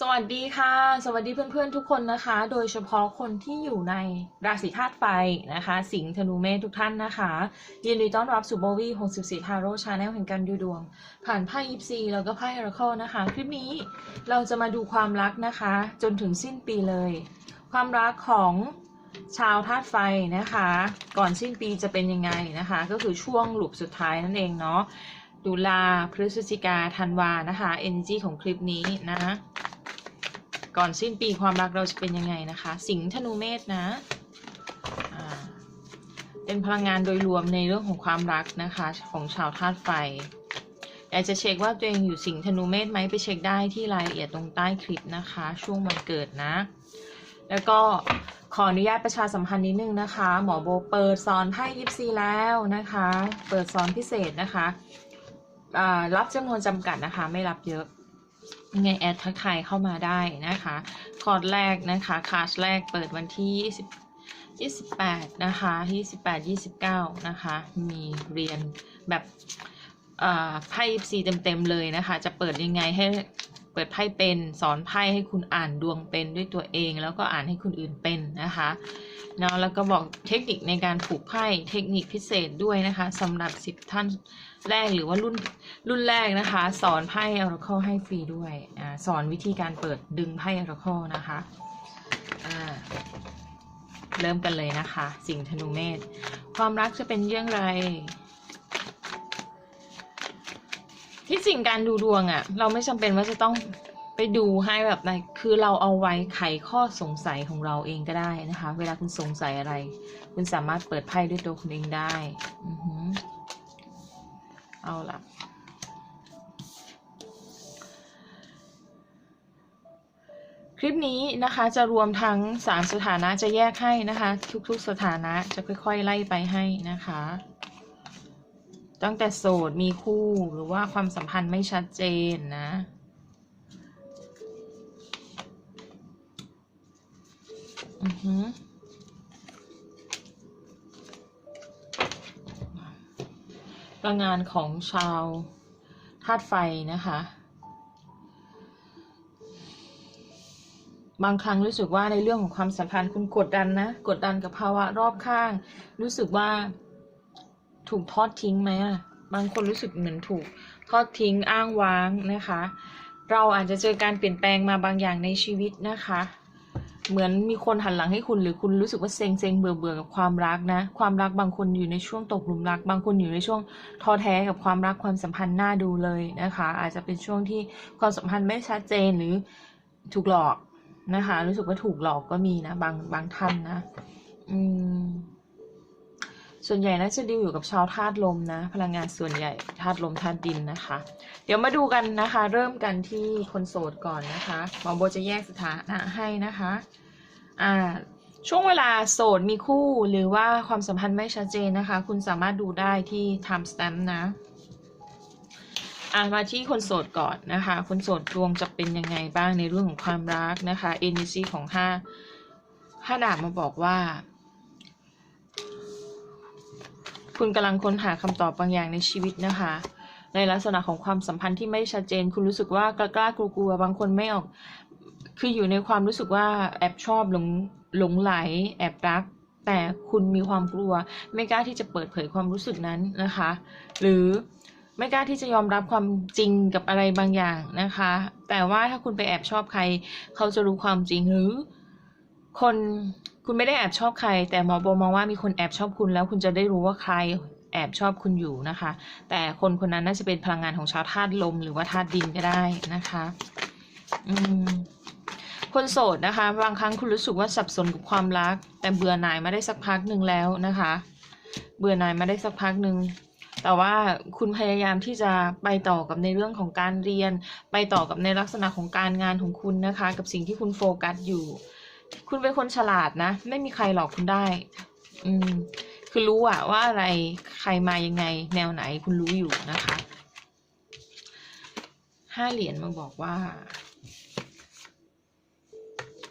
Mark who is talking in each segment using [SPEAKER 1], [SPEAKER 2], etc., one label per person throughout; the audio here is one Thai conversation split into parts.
[SPEAKER 1] สวัสดีค่ะ สวัสดีเพื่อนๆทุกคนนะคะ โดยเฉพาะคนที่อยู่ในราศีธาตุไฟนะคะ สิงห์ธนูเมษทุกท่านนะคะยินดีต้อนรับสู่โบวี่64ทาโร่ชาแนลแห่งการดูดวง ผ่านไพ่ยิปซีแล้วก็ไพ่อราเคิลนะคะ คลิปนี้เราจะมาดูความรักนะคะ จนถึงสิ้นปีเลย ความรักของชาวธาตุไฟนะคะ ก่อนสิ้นปีจะเป็นยังไงนะคะ ก็คือช่วงหลุปสุดท้ายนั่นเองเนาะตุลาพฤศจิกาธันวานะคะ energy ของคลิปนี้นะ ก่อนสิ้นปีความรักเราจะเป็นยังไงนะคะ สิงห์ธนูเมษนะเป็นพลังงานโดยรวมในเรื่องของความรักนะคะ ของชาวธาตุไฟอยากจะเช็คว่าตัวเองอยู่สิงห์ธนูเมษไหมไปเช็คได้ที่รายละเอียดตรงใต้คลิปนะคะ ช่วงวันเกิดนะ แล้วก็ขออนุญาตประชาสัมพันธ์นิดนึงนะคะ หมอโบเปิดสอนไพ่ยิปซีแล้วนะคะ เปิดสอนพิเศษนะคะรับจำนวนจำกัดนะคะ ไม่รับเยอะ ยังไงแอดทักทายเข้ามาได้นะคะ คอร์สแรกนะคะคลาสแรกเปิดวันที่ 20 28 นะคะ 28 29 นะคะ มีเรียนแบบอ่าไพ่ซีเต็ม ๆ เลยนะคะ จะเปิดยังไงให้ เปิดไพ่เป็น สอนไพ่ให้คุณอ่านดวงเป็นด้วยตัวเอง แล้วก็อ่านให้คนอื่นเป็นนะคะเนาะแล้วก็บอกเทคนิคในการผูกไพ่เทคนิคพิเศษด้วยนะคะสำหรับ 10 ท่านแรกหรือว่ารุ่นรุ่นแรกนะคะ สอนไพ่ Oracle ให้ฟรีด้วยอาสอนวิธีการเปิดดึงไพ่ Oracle นะคะอ่าเริ่มกันเลยนะคะ สิงห์ธนูเมษความรักจะเป็นเยี่ยงไร จริงการดูดวงอะ่ะ เราไม่จำเป็นว่าจะต้องไปดูให้แบบไหนคือเราเอาไว้ไขข้อสงสัยของเราเองก็ได้นะคะ เวลาคุณสงสัยอะไร คุณสามารถเปิดไพ่ด้วยตัวคุณเองได้อือหือเอาละคลิปนี้นะคะจะรวมทั้งสามสถานะจะแยกให้นะคะ ทุกๆสถานะจะค่อยๆไล่ไปให้นะคะ ตั้งแต่โสดมีคู่หรือว่าความสัมพันธ์ไม่ชัดเจนนะอือหือพลังงานของชาวธาตุไฟนะคะ บางครั้งรู้สึกว่าในเรื่องของความสัมพันธ์คุณกดดันนะ กดดันกับภาวะรอบข้าง รู้สึกว่า ถูกทอดทิ้งไหมอะบางคนรู้สึกเหมือนถูกทอดทิ้งอ้างว้างนะคะ เราอาจจะเจอการเปลี่ยนแปลงมาบางอย่างในชีวิตนะคะ เหมือนมีคนหันหลังให้คุณหรือคุณรู้สึกว่าเซ็งเซ็งเบื่อเบื่อกับความรักนะ ความรักบางคนอยู่ในช่วงตกหลุมรัก บางคนอยู่ในช่วงท้อแท้กับความรักความสัมพันธ์น่าดูเลยนะคะ อาจจะเป็นช่วงที่ความสัมพันธ์ไม่ชัดเจนหรือถูกหลอกนะคะ รู้สึกว่าถูกหลอกก็มีนะ บางบางท่านนะ อืม ส่วนใหญ่น่าจะดีลอยู่กับชาวธาตุลมนะ พลังงานส่วนใหญ่ธาตุลมธาตุดินนะคะ เดี๋ยวมาดูกันนะคะ เริ่มกันที่คนโสดก่อนนะคะหมอโบจะแยกสถานะให้นะคะอ่าช่วงเวลาโสดมีคู่หรือว่าความสัมพันธ์ไม่ชัดเจนนะคะ คุณสามารถดูได้ที่ time stamp นะอ่ามาที่คนโสดก่อนนะคะ คนโสดดวงจะเป็นยังไงบ้างในเรื่องของความรักนะคะ energy ของห้าห้าดาบมาบอกว่า คุณกำลังค้นหาคำตอบบางอย่างในชีวิตนะคะ ในลักษณะของความสัมพันธ์ที่ไม่ชัดเจน คุณรู้สึกว่ากล้ากล้ากลัวกลัวบางคนไม่ออก คืออยู่ในความรู้สึกว่าแอบชอบหลงหลงไหล แอบรัก แต่คุณมีความกลัว ไม่กล้าที่จะเปิดเผยความรู้สึกนั้นนะคะ หรือไม่กล้าที่จะยอมรับความจริงกับอะไรบางอย่างนะคะ แต่ว่าถ้าคุณไปแอบชอบใคร เขาจะรู้ความจริงหรือคน คุณไม่ได้แอบชอบใคร แต่หมอโบมองว่ามีคนแอบชอบคุณแล้วคุณจะได้รู้ว่าใครแอบชอบคุณอยู่นะคะ แต่คนคนนั้นน่าจะเป็นพลังงานของชาวธาตุลมหรือว่าธาตุดินก็ได้นะคะ อืมคนโสดนะคะ บางครั้งคุณรู้สึกว่าสับสนกับความรัก แต่เบื่อหน่ายมาได้สักพักหนึ่งแล้วนะคะ เบื่อหน่ายมาได้สักพักหนึ่งแต่ว่าคุณพยายามที่จะไปต่อกับในเรื่องของการเรียน ไปต่อกับในลักษณะของการงานของคุณนะคะ กับสิ่งที่คุณโฟกัสอยู่ คุณเป็นคนฉลาดนะ ไม่มีใครหลอกคุณได้ อืม คือรู้อะว่าอะไรใครมายังไง แนวไหนคุณรู้อยู่นะคะห้าเหรียญมาบอกว่า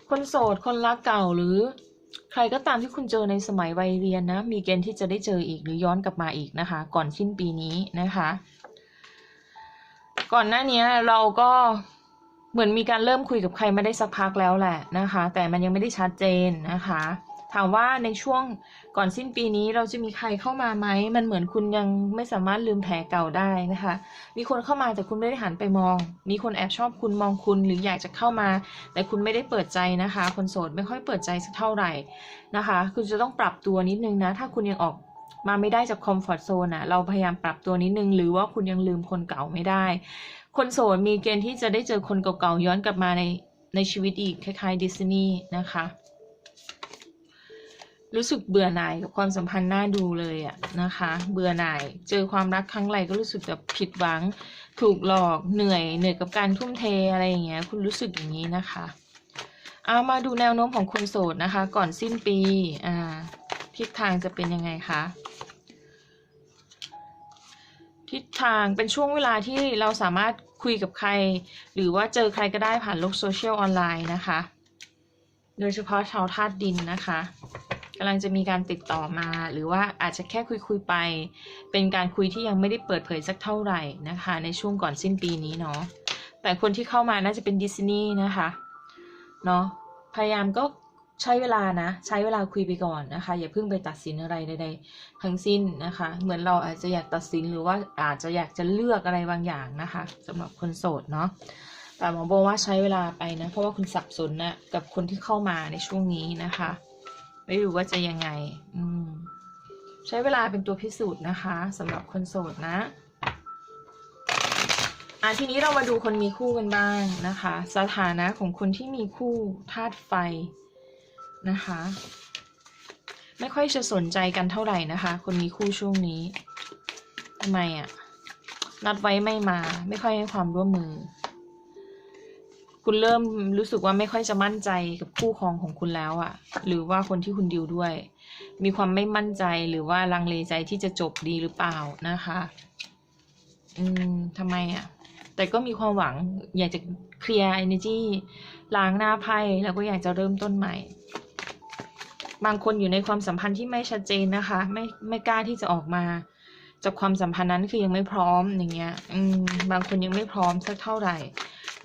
[SPEAKER 1] คนโสดคนรักเก่าหรือ ใครก็ตามที่คุณเจอในสมัยวัยเรียนนะ มีเกณฑ์ที่จะได้เจออีกหรือย้อนกลับมาอีกนะคะ ก่อนสิ้นปีนี้นะคะ ก่อนหน้านี้เราก็ เหมือนมีการเริ่มคุยกับใครมาได้สักพักแล้วแหละนะคะ แต่มันยังไม่ได้ชัดเจนนะคะ ถามว่าในช่วงก่อนสิ้นปีนี้เราจะมีใครเข้ามาไหมมันเหมือนคุณยังไม่สามารถลืมแผลเก่าได้นะคะ มีคนเข้ามาแต่คุณไม่ได้หันไปมอง มีคนแอบชอบคุณมองคุณหรืออยากจะเข้ามา แต่คุณไม่ได้เปิดใจนะคะ คนโสดไม่ค่อยเปิดใจสักเท่าไหร่นะคะ คุณจะต้องปรับตัวนิดนึงนะ ถ้าคุณยังออกมาไม่ได้จากคอมฟอร์ทโซนอะเราพยายามปรับตัวนิดนึง หรือว่าคุณยังลืมคนเก่าไม่ได้ คนโสดมีเกณฑ์ที่จะได้เจอคนเก่าๆย้อนกลับมาในในชีวิตอีกคล้ายๆดิสนีย์นะคะ รู้สึกเบื่อหน่ายกับความสัมพันธ์น่าดูเลยอะนะคะ เบื่อหน่ายเจอความรักครั้งไรก็รู้สึกแบบผิดหวัง ถูกหลอกเหนื่อยเหนื่อยกับการทุ่มเทอะไรอย่างเงี้ย คุณรู้สึกอย่างนี้นะคะเอามาดูแนวโน้มของคนโสดนะคะ ก่อนสิ้นปีอ่าทิศทางจะเป็นยังไงคะ ทิศทางเป็นช่วงเวลาที่เราสามารถคุยกับใคร หรือว่าเจอใครก็ได้ผ่านโลกโซเชียลออนไลน์นะคะ โดยเฉพาะชาวธาตุดินนะคะกำลังจะมีการติดต่อมา หรือว่าอาจจะแค่คุยคุยๆไป เป็นการคุยที่ยังไม่ได้เปิดเผยสักเท่าไหร่นะคะ ในช่วงก่อนสิ้นปีนี้เนาะแต่คนที่เข้ามาน่าจะเป็นดิสนีย์นะคะเนาะพยายามก็ ใช้เวลานะ ใช้เวลาคุยไปก่อนนะคะ อย่าเพิ่งไปตัดสินอะไรใดๆทั้งสิ้นนะคะ เหมือนเราอาจจะอยากตัดสินหรือว่าอาจจะอยากจะเลือกอะไรบางอย่างนะคะสำหรับคนโสดเนาะแต่หมอบอกว่าใช้เวลาไปนะ เพราะว่าคุณสับสนนะกับคนที่เข้ามาในช่วงนี้นะคะ ไม่รู้ว่าจะยังไง อืม ใช้เวลาเป็นตัวพิสูจน์นะคะสำหรับคนโสดนะอะทีนี้เรามาดูคนมีคู่กันบ้างนะคะ สถานะของคนที่มีคู่ธาตุไฟ นะคะ ไม่ค่อยจะสนใจกันเท่าไหร่นะคะ คนมีคู่ช่วงนี้ทำไมอะ นัดไว้ไม่มาไม่ค่อยให้ความร่วมมือ คุณเริ่มรู้สึกว่าไม่ค่อยจะมั่นใจกับคู่ครองของคุณแล้วอะหรือว่าคนที่คุณดิวด้วย มีความไม่มั่นใจหรือว่าลังเลใจที่จะจบดีหรือเปล่านะคะ อืมทำไมอะ แต่ก็มีความหวังอยากจะเคลียร์ energy ล้างหน้าไพ่แล้วก็อยากจะเริ่มต้นใหม่ บางคนอยู่ในความสัมพันธ์ที่ไม่ชัดเจนนะคะ ไม่ไม่กล้าที่จะออกมาจากความสัมพันธ์นั้นคือยังไม่พร้อมอย่างเงี้ย อืมบางคนยังไม่พร้อมสักเท่าไหร่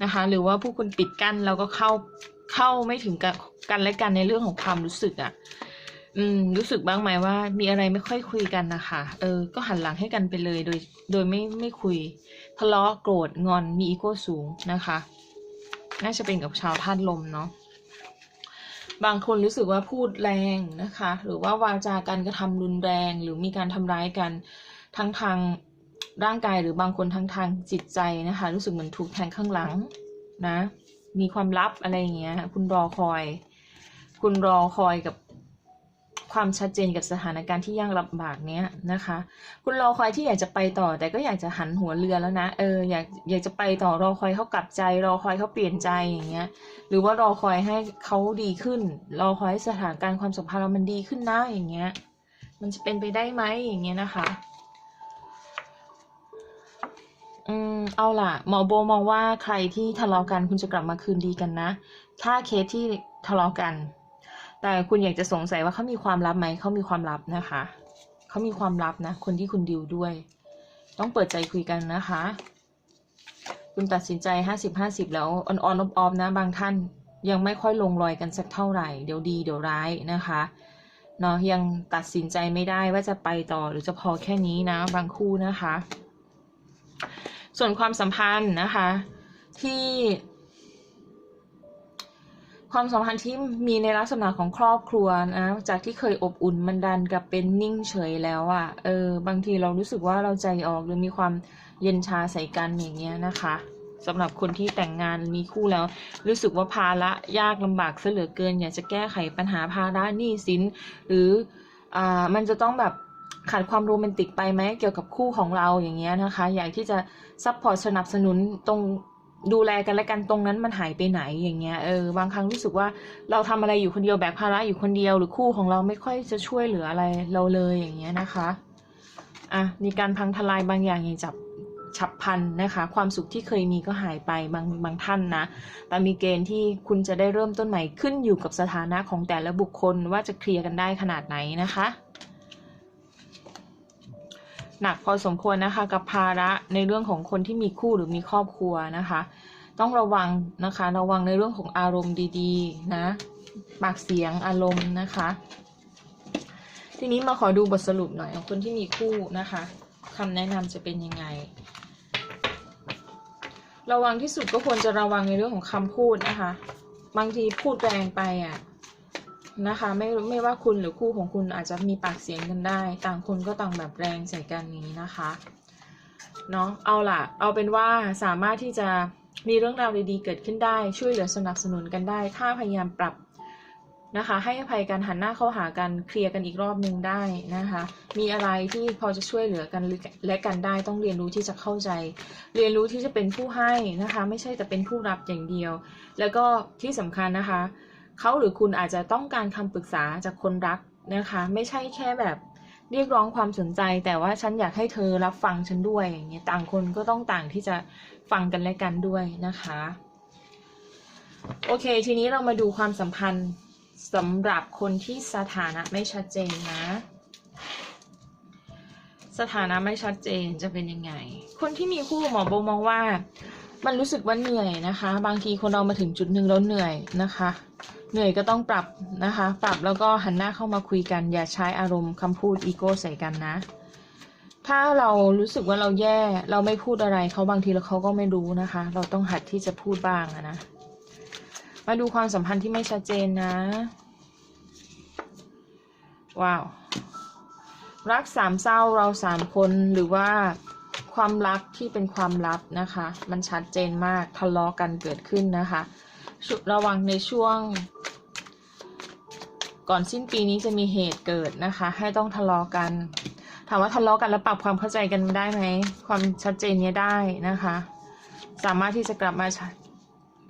[SPEAKER 1] นะคะ หรือว่าผู้คุณปิดกั้นแล้วก็เข้าเข้าไม่ถึงกับกันและกันในเรื่องของความรู้สึกอะ่ะ อืม รู้สึกบ้างไหมว่า มีอะไรไม่ค่อยคุยกันนะคะ เออ ก็หันหลังให้กันไปเลย โดย โดยไม่ไม่คุย ทะเลาะโกรธงอนมีอีโก้สูงนะคะ น่าจะเป็นกับชาวธาตุลมเนาะบางคนรู้สึกว่าพูดแรงนะคะ หรือว่าวาจาการกระทำรุนแรงหรือมีการทำร้ายกันทั้งทางร่างกายหรือบางคนทั้งทางจิตใจนะคะ รู้สึกเหมือนถูกแทงข้างหลังนะ มีความลับอะไรอย่างเงี้ยคุณรอคอย คุณรอคอยกับ ความชัดเจนกับสถานการณ์ที่ยากลำบากเนี้ยนะคะ คุณรอคอยที่อยากจะไปต่อ แต่ก็อยากจะหันหัวเรือแล้วนะเอออยากอยากจะไปต่อรอคอยเขากลับใจ รอคอยเขาเปลี่ยนใจอย่างเงี้ย หรือว่ารอคอยให้เขาดีขึ้น รอคอยสถานการณ์ความสัมพันธ์เรามันดีขึ้นนะอย่างเงี้ย มันจะเป็นไปได้ไหมอย่างเงี้ยนะคะอืมเอาล่ะหมอโบมองว่าใครที่ทะเลาะกันคุณจะกลับมาคืนดีกันนะ ถ้าเคสที่ทะเลาะกัน แต่คุณอยากจะสงสัยว่าเขามีความลับไหม เขามีความลับนะคะ เขามีความลับนะ คนที่คุณดิวด้วย ต้องเปิดใจคุยกันนะคะ คุณตัดสินใจห้าสิบห้าสิบแล้วอ่อนออนออฟๆนะ บางท่านยังไม่ค่อยลงรอยกันสักเท่าไหร่ เดี๋ยวดีเดี๋ยวร้ายนะคะเนาะยังตัดสินใจไม่ได้ว่าจะไปต่อหรือจะพอแค่นี้นะ บางคู่นะคะ ส่วนความสัมพันธ์นะคะ ที่ ความสัมพันธ์ที่มีในลักษณะของครอบครัวนะจากที่เคยอบอุ่นมันดันกับเป็นนิ่งเฉยแล้วอะ่ะเออบางทีเรารู้สึกว่าเราใจออกหรือมีความเย็นชาใส่กันอย่างเงี้ยนะคะสำหรับคนที่แต่งงานมีคู่แล้ว รู้สึกว่าภาระยากลำบากเสียเหลือเกิน อยากจะแก้ไขปัญหาภาระหนี้สิน หรืออ่ามันจะต้องแบบขาดความโรแมนติกไปไหมเกี่ยวกับคู่ของเราอย่างเงี้ยนะคะ อยากที่จะซัพพอร์ตสนับสนุนตรง ดูแลกันและกันตรงนั้นมันหายไปไหนอย่างเงี้ยเออบางครั้งรู้สึกว่าเราทำอะไรอยู่คนเดียวแบกภาระอยู่คนเดียวหรือคู่ของเราไม่ค่อยจะช่วยเหลืออะไรเราเลยอย่างเงี้ยนะคะอะมีการพังทลายบางอย่างอย่างจับฉับพันนะคะ ความสุขที่เคยมีก็หายไปบางบางท่านนะ แต่มีเกณฑ์ที่คุณจะได้เริ่มต้นใหม่ขึ้นอยู่กับสถานะของแต่ละบุคคลว่าจะเคลียร์กันได้ขนาดไหนนะคะ หนักพอสมควรนะคะ กับภาระในเรื่องของคนที่มีคู่หรือมีครอบครัวนะคะ ต้องระวังนะคะ ระวังในเรื่องของอารมณ์ดีๆนะปากเสียงอารมณ์นะคะ ทีนี้มาขอดูบทสรุปหน่อยของคนที่มีคู่นะคะคำแนะนำจะเป็นยังไงระวังที่สุดก็ควรจะระวังในเรื่องของคำพูดนะคะ บางทีพูดแรงไปอะ นะคะ ไม่ไม่ว่าคุณหรือคู่ของคุณอาจจะมีปากเสียงกันได้ ต่างคนก็ต่างแบบแรงใส่กันนี้นะคะเนาะเอาล่ะ เอาเป็นว่าสามารถที่จะมีเรื่องราวดีๆเกิดขึ้นได้ช่วยเหลือสนับสนุนกันได้ ถ้าพยายามปรับนะคะ ให้อภัยกันหันหน้าเข้าหากันเคลียร์กันอีกรอบหนึ่งได้นะคะ มีอะไรที่พอจะช่วยเหลือกันและกันได้ต้องเรียนรู้ที่จะเข้าใจ เรียนรู้ที่จะเป็นผู้ให้นะคะ ไม่ใช่แต่เป็นผู้รับอย่างเดียว แล้วก็ที่สำคัญนะคะ เขาหรือคุณอาจจะต้องการคำปรึกษาจากคนรักนะคะ ไม่ใช่แค่แบบเรียกร้องความสนใจ แต่ว่าฉันอยากให้เธอรับฟังฉันด้วยอย่างเงี้ยต่างคนก็ต้องต่างที่จะฟังกันและกันด้วยนะคะ โอเค ทีนี้เรามาดูความสัมพันธ์สำหรับคนที่สถานะไม่ชัดเจนนะ สถานะไม่ชัดเจนจะเป็นยังไง คนที่มีคู่หมอโบมองว่า มันรู้สึกว่าเหนื่อยนะคะ บางทีคนเรามาถึงจุดหนึ่งแล้วเหนื่อยนะคะ เหนื่อยก็ต้องปรับนะคะ ปรับแล้วก็หันหน้าเข้ามาคุยกัน อย่าใช้อารมณ์คำพูดอีโก้ใส่กันนะ ถ้าเรารู้สึกว่าเราแย่เราไม่พูดอะไรเขาบางทีแล้วเขาก็ไม่รู้นะคะ เราต้องหัดที่จะพูดบ้างนะ มาดูความสัมพันธ์ที่ไม่ชัดเจนนะ ว้าว รักสามเศร้าเราสามคนหรือว่าความรักที่เป็นความลับนะคะ มันชัดเจนมากทะเลาะกันเกิดขึ้นนะคะ ระวังในช่วง ก่อนสิ้นปีนี้จะมีเหตุเกิดนะคะ ให้ต้องทะเลาะกัน ถามว่าทะเลาะกันแล้วปรับความเข้าใจกันได้ไหม ความชัดเจนเนี้ยได้นะคะ สามารถที่จะกลับมา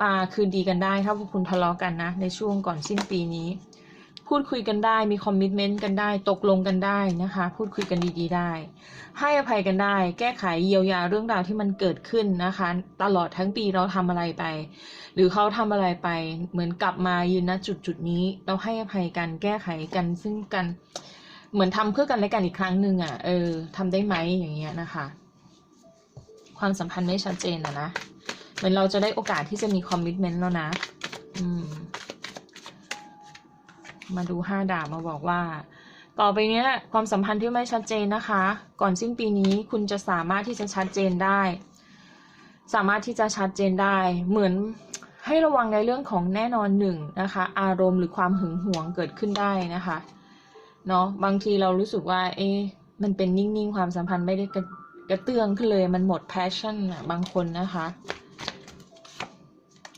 [SPEAKER 1] ตาคืนดีกันได้ ถ้าพวกคุณทะเลาะกันนะ ในช่วงก่อนสิ้นปีนี้ พูดคุยกันได้มีคอมมิชเมนต์กันได้ตกลงกันได้นะคะ พูดคุยกันดีๆได้ ให้อภัยกันได้ แก้ไขเยียวยาเรื่องราวที่มันเกิดขึ้นนะคะ ตลอดทั้งปีเราทำอะไรไป หรือเขาทำอะไรไป เหมือนกลับมายืนณจุดจุดนี้ เราให้อภัยกันแก้ไขกันซึ่งกัน เหมือนทำเพื่อกันและกันอีกครั้งหนึ่งอะเออทำได้ไหมอย่างเงี้ยนะคะ ความสัมพันธ์ไม่ชัดเจนอะนะเหมือนเราจะได้โอกาสที่จะมีคอมมิชเมนต์แล้วนะ อืม มาดูห้าดาบมาบอกว่า ต่อไปเนี้ยความสัมพันธ์ที่ไม่ชัดเจนนะคะ ก่อนสิ้นปีนี้คุณจะสามารถที่จะชัดเจนได้ สามารถที่จะชัดเจนได้ เหมือนให้ระวังในเรื่องของแน่นอนหนึ่งนะคะ อารมณ์หรือความหึงหวงเกิดขึ้นได้นะคะเนาะบางทีเรารู้สึกว่า เอ๊ะมันเป็นนิ่งๆ ความสัมพันธ์ไม่ได้กระกระเตื้องขึ้นเลยมันหมด passion อะบางคนนะคะ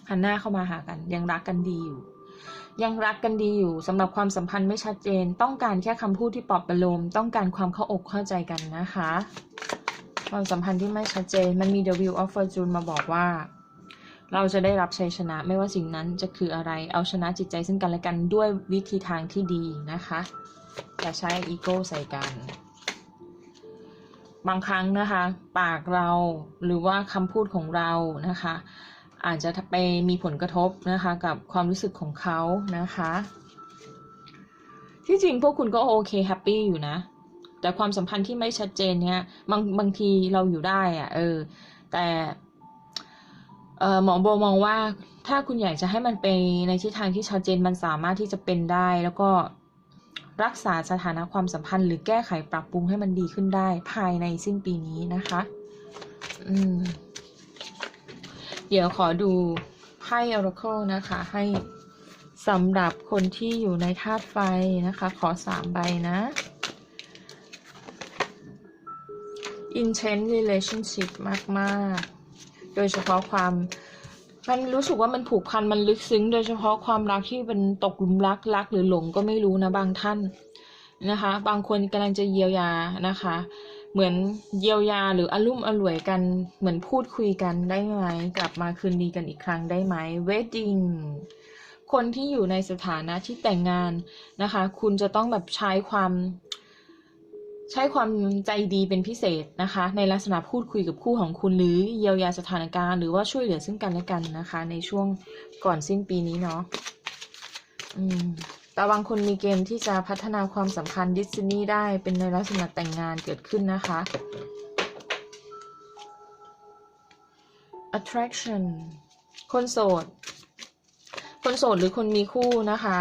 [SPEAKER 1] หันหน้าเข้ามาหากันยังรักกันดีอยู่ ยังรักกันดีอยู่สำหรับความสัมพันธ์ไม่ชัดเจน ต้องการแค่คำพูดที่ปลอบประโลม ต้องการความเข้าอกเข้าใจกันนะคะ ความสัมพันธ์ที่ไม่ชัดเจน มันมี The Wheel of Fortune มาบอกว่า เราจะได้รับชัยชนะไม่ว่าสิ่งนั้นจะคืออะไรเอาชนะจิตใจซึ่งกันและกันด้วยวิธีทางที่ดีนะคะอย่าใช้อีโก้ใส่กันบางครั้งนะคะ ปากเราหรือว่าคำพูดของเรานะคะ อาจจะไปมีผลกระทบนะคะกับความรู้สึกของเขานะคะ ที่จริงพวกคุณก็โอเคแฮปปี้อยู่นะ แต่ความสัมพันธ์ที่ไม่ชัดเจนเนี่ยบางบางทีเราอยู่ได้อะเออ แต่หมอโบมองว่าถ้าคุณอยากจะให้มันไปในทิศทางที่ชัดเจนมันสามารถที่จะเป็นได้ แล้วก็รักษาสถานะความสัมพันธ์ หรือแก้ไขปรับปรุงให้มันดีขึ้นได้ภายในสิ้นปีนี้นะคะ อืม เดี๋ยวขอดูไพ่ Oracle นะคะ ให้สำหรับคนที่อยู่ในธาตุไฟนะคะ ขอสามใบนะ intense relationship มาก ๆ โดยเฉพาะความ มันรู้สึกว่ามันผูกพัน มันลึกซึ้ง โดยเฉพาะความรักที่เป็นตกหลุมรัก รักหรือหลงก็ไม่รู้นะบางท่านนะคะ บางคนกำลังจะเยียวยานะคะ เหมือนเยียวยาหรืออารมุ่มอร่วยกัน เหมือนพูดคุยกันได้ไหม กลับมาคืนดีกันอีกครั้งได้ไหม wedding คนที่อยู่ในสถานะที่แต่งงานนะคะ คุณจะต้องแบบใช้ความใช้ความใจดีเป็นพิเศษนะคะ ในลักษณะพูดคุยกับคู่ของคุณหรือเยียวยาสถานการณ์หรือว่าช่วยเหลือซึ่งกันและกันนะคะ ในช่วงก่อนสิ้นปีนี้เนาะอืม แต่บางคนมีเกณฑ์ที่จะพัฒนาความสัมพันธ์ดิสนีย์ได้เป็นในลักษณะแต่งงานเกิดขึ้นนะคะ attraction คนโสด คนโสดหรือคนมีคู่นะคะ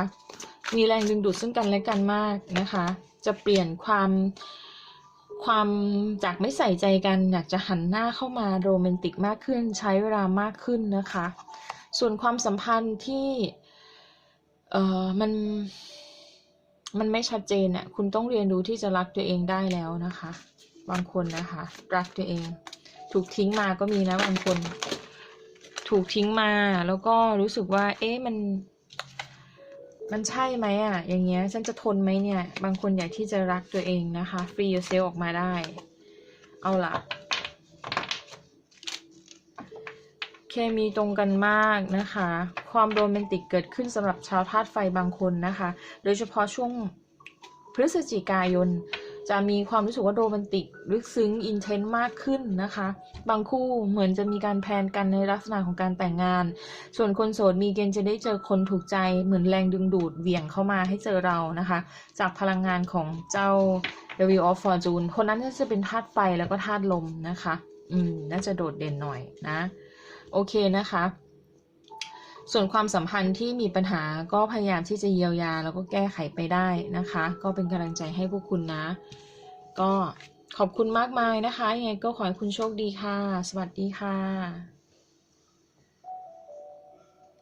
[SPEAKER 1] มีแรงดึงดูดซึ่งกันและกันมากนะคะ จะเปลี่ยนความความจากไม่ใส่ใจกันอยากจะหันหน้าเข้ามาโรแมนติกมากขึ้น ใช้เวลามากขึ้นนะคะ ส่วนความสัมพันธ์ที่ เออมันมันไม่ชัดเจนอะคุณต้องเรียนรู้ที่จะรักตัวเองได้แล้วนะคะ บางคนนะคะ รักตัวเอง ถูกทิ้งมาก็มีนะบางคน ถูกทิ้งมาแล้วก็รู้สึกว่า เอ๊ะมัน มันใช่ไหมอะอย่างเงี้ย ฉันจะทนไหมเนี่ย บางคนอยากที่จะรักตัวเองนะคะ free yourself ออกมาได้ เอาล่ะ เคมีตรงกันมากนะคะ ความโรแมนติกเกิดขึ้นสำหรับชาวธาตุไฟบางคนนะคะ โดยเฉพาะช่วงพฤศจิกายน จะมีความรู้สึกว่าโรแมนติกลึกซึ้งอินเทนต์มากขึ้นนะคะ บางคู่เหมือนจะมีการแพนกันในลักษณะของการแต่งงาน ส่วนคนโสดมีเกณฑ์จะได้เจอคนถูกใจเหมือนแรงดึงดูดเหวี่ยงเข้ามาให้เจอเรานะคะ จากพลังงานของเจ้า The Wheel of Fortune คนนั้นน่าจะเป็นธาตุไฟแล้วก็ธาตุลมนะคะ อืมน่าจะโดดเด่นหน่อยนะ โอเคนะคะ ส่วนความสัมพันธ์ที่มีปัญหาก็พยายามที่จะเยียวยา แล้วก็แก้ไขไปได้นะคะ ก็เป็นกำลังใจให้พวกคุณนะ ก็ขอบคุณมากมายนะคะยังไงก็ขอให้คุณโชคดีค่ะ สวัสดีค่ะ